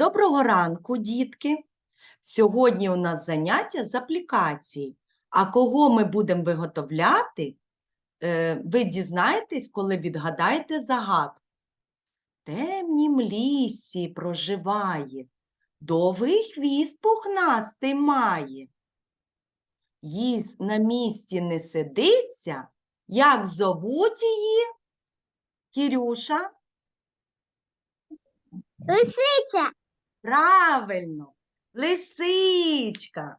Доброго ранку, дітки! Сьогодні у нас заняття з аплікації. А кого ми будемо виготовляти, е, ви дізнаєтесь, коли відгадаєте загадку. Темнім лісі проживає, довгий хвіст пухнастий має. Їй на місці не сидиться, як зовуть її? Кірюша? Лисиця. Правильно, лисичка.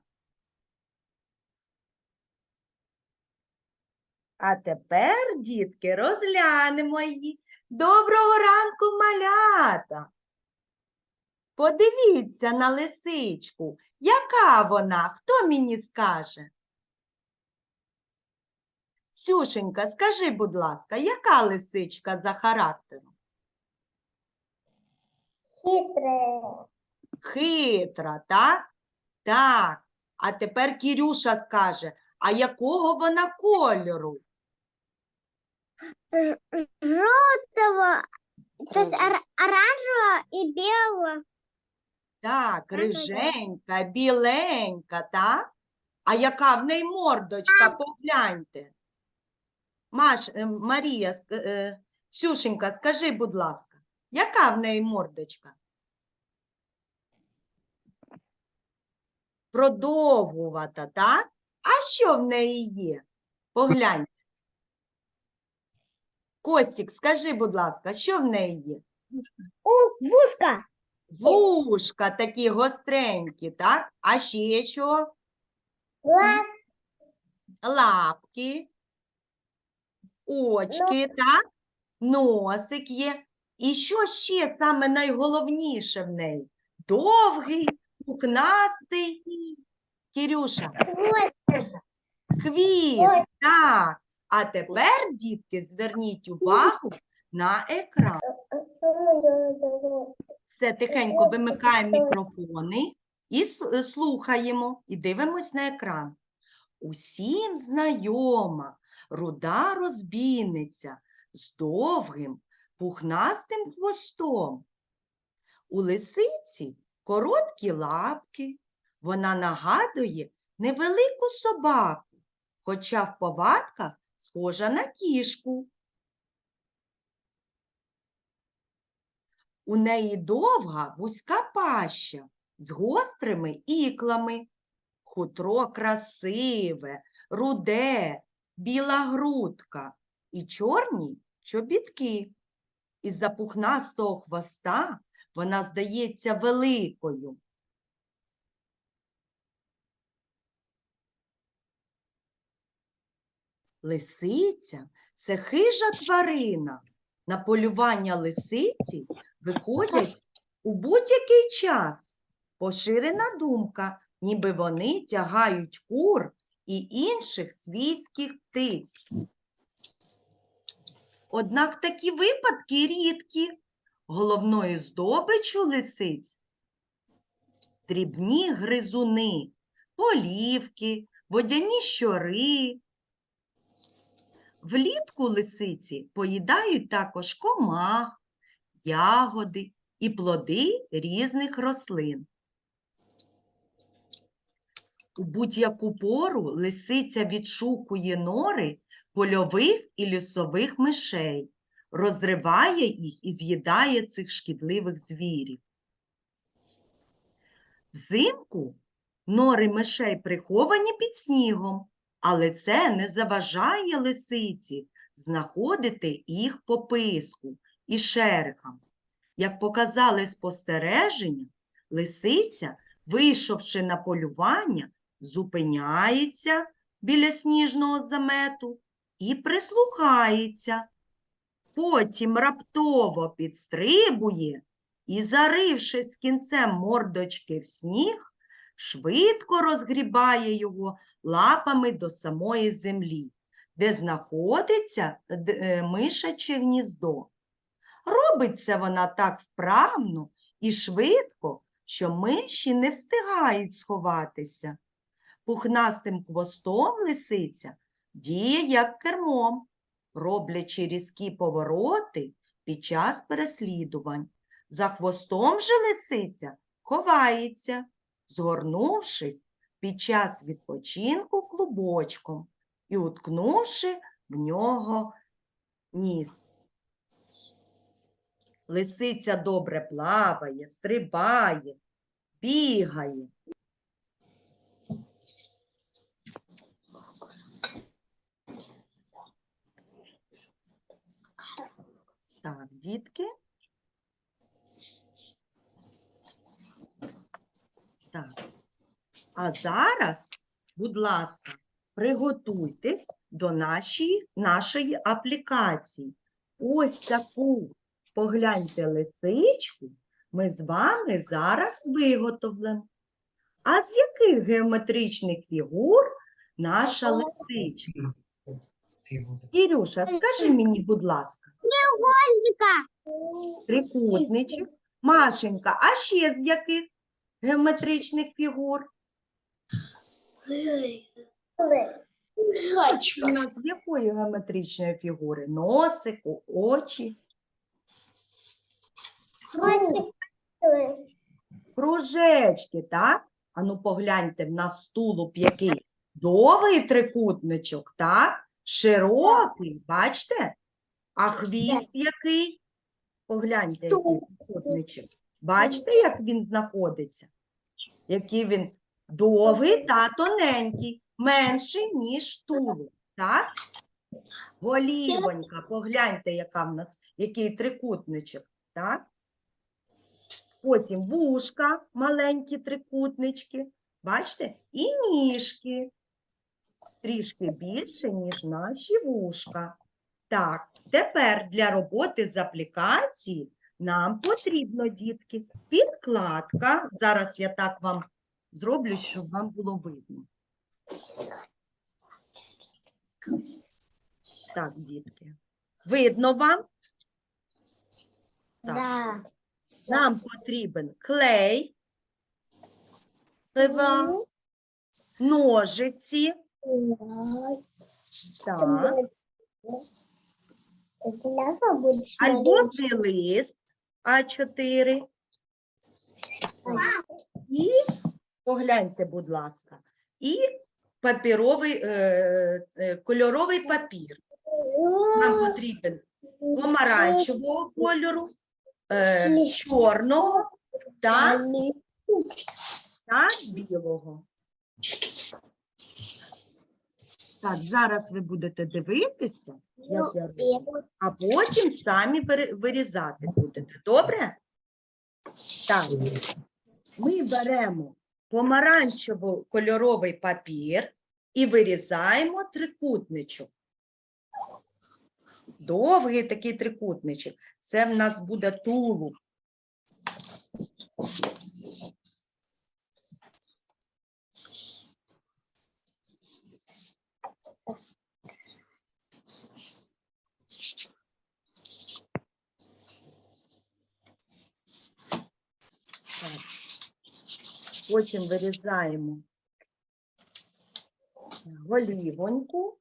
А тепер, дітки, розглянемо її. Доброго ранку, малята. Подивіться на лисичку. Яка вона? Хто мені скаже? Сюшенька, скажи, будь ласка, яка лисичка за характером? Хитре. Хитра, так? Так. А тепер Кірюша скаже, а якого вона кольору? Желтого, то есть ор- оранжевого и белого. Так, да. риженька, біленька, так? А яка в неї мордочка, погляньте. Маш, е, Марія, ск- е, Сюшенька, скажи, будь ласка, яка в неї мордочка? Продовгувата, так? А що в неї є? Погляньте. Костік, скажи, будь ласка, що в неї є? У, бушка. Вушка такі гостренькі, так? А ще що? Глаз. Лапки, очки, так? Носик є. І що ще саме найголовніше в неї? Довгий, пухнастий. Кірюша, хвіст, так. А тепер, дітки, зверніть увагу на екран. Все, тихенько вимикаємо мікрофони і слухаємо, і дивимось на екран. Усім знайома руда розбійниця з довгим пухнастим хвостом. У лисиці короткі лапки. Вона нагадує невелику собаку, хоча в повадках схожа на кішку. У неї довга вузька паща з гострими іклами. Хутро красиве, руде, біла грудка і чорні чобітки. Із-за пухнастого хвоста вона здається великою. Лисиця це хижа тварина. На полювання лисиці виходять у будь-який час. Поширена думка, ніби вони тягають кур і інших свійських птиць. Однак такі випадки рідкі. Головною здобиччю лисиць дрібні гризуни, полівки, водяні щори. Влітку лисиці поїдають також комах, ягоди і плоди різних рослин. У будь-яку пору лисиця відшукує нори польових і лісових мишей, розриває їх і з'їдає цих шкідливих звірів. Взимку нори мишей приховані під снігом, але це не заважає лисиці знаходити їх по писку і шерхам. Як показали спостереження, лисиця, вийшовши на полювання, зупиняється біля сніжного замету і прислухається. Потім раптово підстрибує і, зарившись кінцем мордочки в сніг, швидко розгрібає його лапами до самої землі, де знаходиться е, мишаче гніздо. Робиться вона так вправно і швидко, що миші не встигають сховатися. Пухнастим хвостом лисиця діє як кермом, роблячи різкі повороти під час переслідувань. За хвостом же лисиця ховається, згорнувшись під час відпочинку клубочком і уткнувши в нього ніс. Лисиця добре плаває, стрибає, бігає. Так, дітки. Так. А зараз, будь ласка, приготуйтесь до нашої, нашої аплікації. Ось таку, погляньте, лисичку ми з вами зараз виготовлемо. А з яких геометричних фігур наша лисичка? Кірюша, скажи мені, будь ласка, трикутничок. Машенька, а ще з яких геометричних фігур? У нас з якої геометричної фігури? Носику, очі, кружечки, так? Ану, погляньте, в нас тулуб який? Довгий трикутничок, так? Широкий, бачите? А хвіст який? Погляньте, який трикутничок. Бачите, як він знаходиться? Який він довгий та тоненький, менший, ніж тулуб, так? Голівонька, погляньте, яка в нас, який трикутничок, так? Потім вушка, маленькі трикутнички, бачите? І ніжки, трішки більше, ніж наші вушка. Так, тепер для роботи з аплікації нам потрібно, дітки, підкладка. Зараз я так вам зроблю, щоб вам було видно. Так, дітки. Видно вам? Так. Нам потрібен клей, ножиці, так, альбомний лист А4 і, погляньте, будь ласка, і папіровий, е, е, кольоровий папір. Нам потрібен помаранчевого кольору, е, чорного та, та білого. Так, зараз ви будете дивитися, я роблю, а потім самі вирізати будете. Добре? Так. Ми беремо помаранчево-кольоровий папір і вирізаємо трикутничок. Довгий такий трикутничок. Це в нас буде тулуб. Потім вирізаємо голівоньку.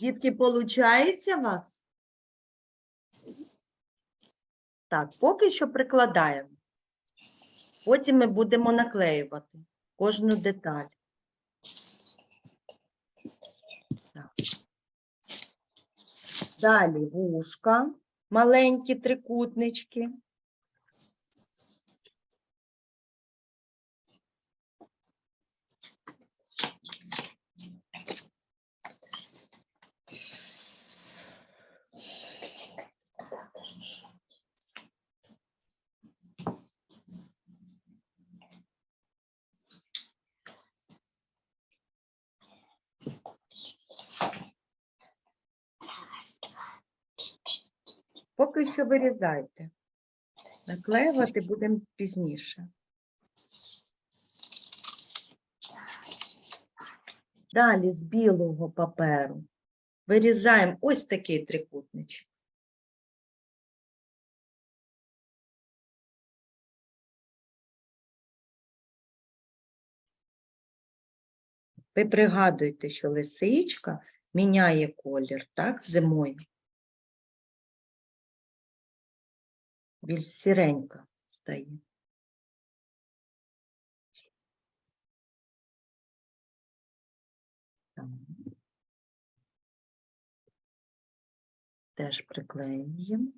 Дітки, получається у вас? Так, поки що прикладаємо. Потім ми будемо наклеювати кожну деталь. Так. Далі вушка, маленькі трикутнички. Поки що вирізайте. Наклеювати будемо пізніше. Далі з білого паперу вирізаємо ось такий трикутничок. Ви пригадуєте, що лисичка міняє колір, так, зимою. Більш сіренька стає. Теж приклеюємо.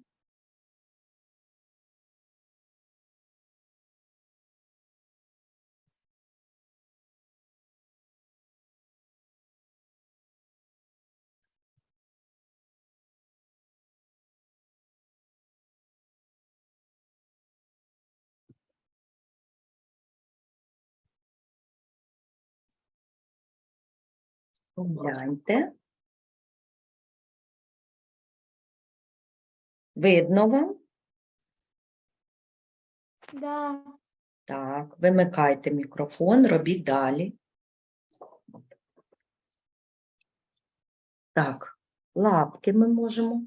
Погляньте. Видно вам? Да. Так, вимикайте мікрофон, робіть далі. Так, лапки ми можемо.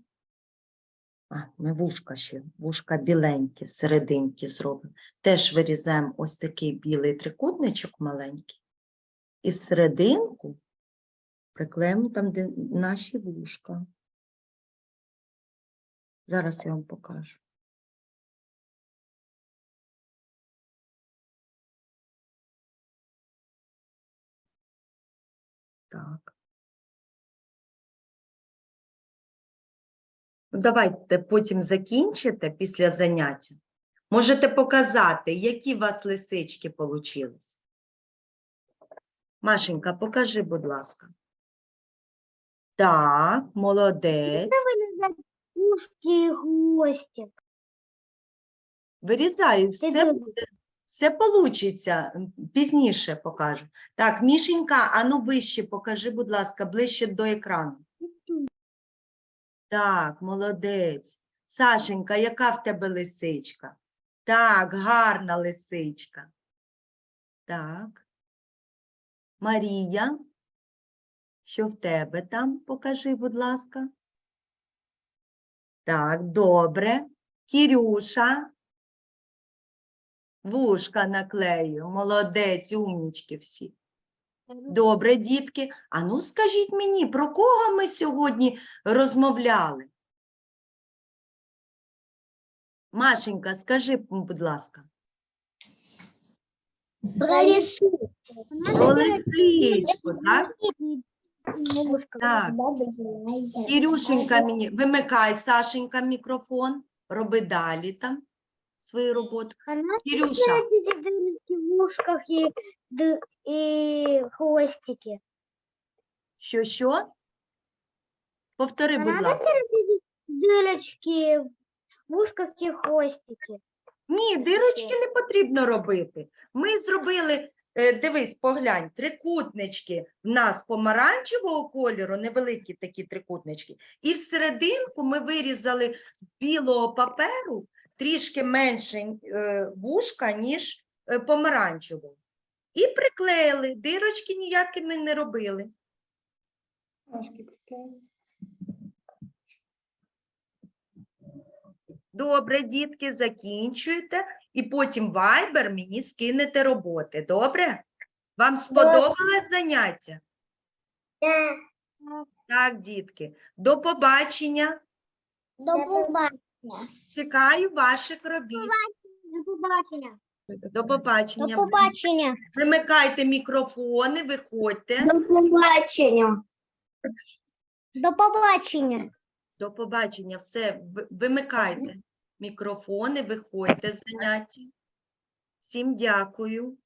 А, ми вушка ще, вушка біленькі, всерединки зробимо. Теж вирізаємо ось такий білий трикутничок маленький. І всерединку приклеїмо там, де наші вушка. Зараз я вам покажу. Так. Ну, Давайте потім закінчите після заняття. Можете показати, які у вас лисички вийшли. Машенька, покажи, будь ласка. Так, молодець. Ушки и хвостик. Вирізаю, все буде, все получиться, пізніше покажу. Так, Мішенька, ану вище покажи, будь ласка, ближче до екрану. Так, молодець. Сашенька, яка в тебе лисичка? Так, гарна лисичка. Так. Марія, що в тебе там? Покажи, будь ласка. Так, добре. Кірюша. Вушка наклею. Молодець, умнічки всі. Добре, дітки. А ну скажіть мені, про кого ми сьогодні розмовляли? Машенька, скажи, будь ласка. Про лесу. Про лисичку, так? Так. Кірюшенька мені, вимикай, Сашенька, мікрофон, роби далі там свою роботу. Она Кирюша. эти дырочки в ушках и, ды- и хвостики. Що, що? Повтори, А будь надо ласка. делать дырочки в ушках и хвостики. Ні, дирочки не потрібно робити. Ми зробили, е, дивись, поглянь, трикутнички в нас помаранчевого кольору, невеликі такі трикутнички. І всерединку ми вирізали білого паперу трішки менше е, вушка, ніж е, помаранчевого. І приклеїли, дирочки ніякі ми не робили. Добре, дітки, закінчуєте, і потім Viber мені скинете роботи. Добре? Вам сподобалось заняття? Да. Так, дітки. До побачення. До побачення. Чекаю ваших робіт. До побачення. До побачення. До побачення. Вимикайте мікрофони, виходьте. До побачення. До побачення. До побачення. Все, вимикайте мікрофони, виходьте з заняття. Всім дякую.